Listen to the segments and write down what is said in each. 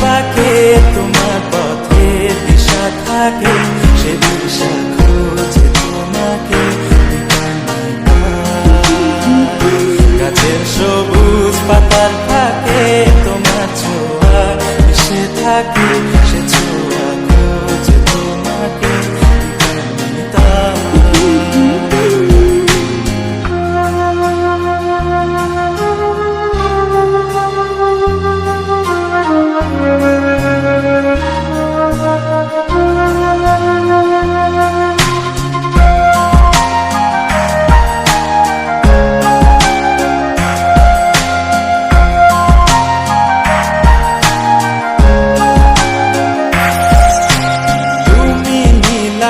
পাখে তোমার পথের দিশা থাকে, সে দিশা খোঁজে তোমাকে গাছের সবুজ পাতার থাকে, তোমার ছোঁয়া সে থাকে।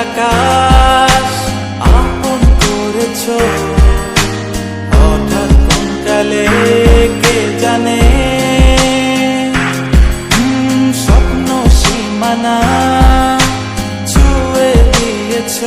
আকাশ আপন করেছ। কে জানে? স্বপ্ন সীমানা ছুয়ে দিয়েছ।